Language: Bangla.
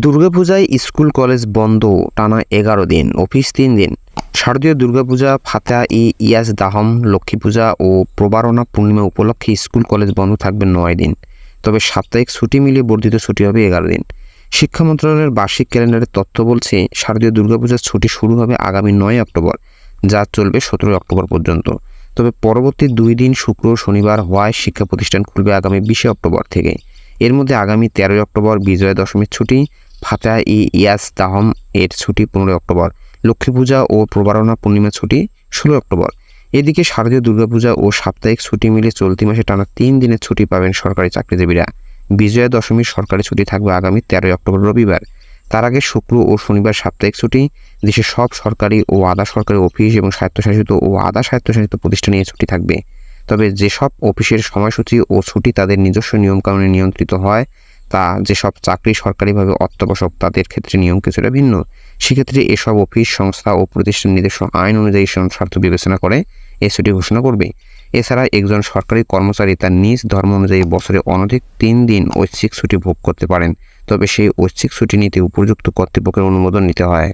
দুর্গাপূজায় স্কুল কলেজ বন্ধ টানা এগারো দিন, অফিস তিন দিন। শারদীয় দুর্গাপূজা ফাতা ই ইয়াজ দাহম, লক্ষ্মী পূজা ও প্রবারণা পূর্ণিমা উপলক্ষে স্কুল কলেজ বন্ধ থাকবে নয় দিন। তবে সাপ্তাহিক ছুটি মিলিয়ে বর্ধিত ছুটি হবে এগারো দিন। শিক্ষা মন্ত্রণালয়ের বার্ষিক ক্যালেন্ডারের তথ্য বলছে, শারদীয় দুর্গাপূজার ছুটি শুরু হবে আগামী নয় অক্টোবর, যা চলবে সতেরোই অক্টোবর পর্যন্ত। তবে পরবর্তী দুই দিন শুক্র শনিবার হওয়ায় শিক্ষা প্রতিষ্ঠান খুলবে আগামী বিশে অক্টোবর থেকে। এর মধ্যে আগামী তেরোই অক্টোবর বিজয়া দশমীর ছুটি ফাতা ই ইয়াস তাহম এর ছুটি পনেরোই অক্টোবর, লক্ষ্মী পূজা ও প্রবারণা পূর্ণিমার ছুটি ষোলোই অক্টোবর। এদিকে শারদীয় দুর্গাপূজা ও সাপ্তাহিক ছুটি মিলে চলতি মাসে টানা তিন দিনের ছুটি পাবেন সরকারি চাকরিজীবীরা। বিজয়া দশমীর সরকারি ছুটি থাকবে আগামী তেরোই অক্টোবর রবিবার। তার আগে শুক্র ও শনিবার সাপ্তাহিক ছুটি দেশের সব সরকারি ও আধা সরকারি অফিস এবং স্বায়ত্তশাসিত ও আধা স্বায়ত্তশাসিত প্রতিষ্ঠানে ছুটি থাকবে। তবে যেসব অফিসের সময়সূচি ও ছুটি তাদের নিজস্ব নিয়মকানুনে নিয়ন্ত্রিত হয়, তা যেসব চাকরি সরকারিভাবে অত্যাবশ্যক তাদের ক্ষেত্রে নিয়ম কিছুটা ভিন্ন। সেক্ষেত্রে এসব অফিস, সংস্থা ও প্রতিষ্ঠান নিজস্ব আইন অনুযায়ী স্বার্থ বিবেচনা করে এ ছুটি ঘোষণা করবে। এছাড়া একজন সরকারি কর্মচারী তার নিজ ধর্ম অনুযায়ী বছরে অনধিক তিন দিন ঐচ্ছিক ছুটি ভোগ করতে পারেন। তবে সেই ঐচ্ছিক ছুটি নিতে উপযুক্ত কর্তৃপক্ষের অনুমোদন নিতে হয়।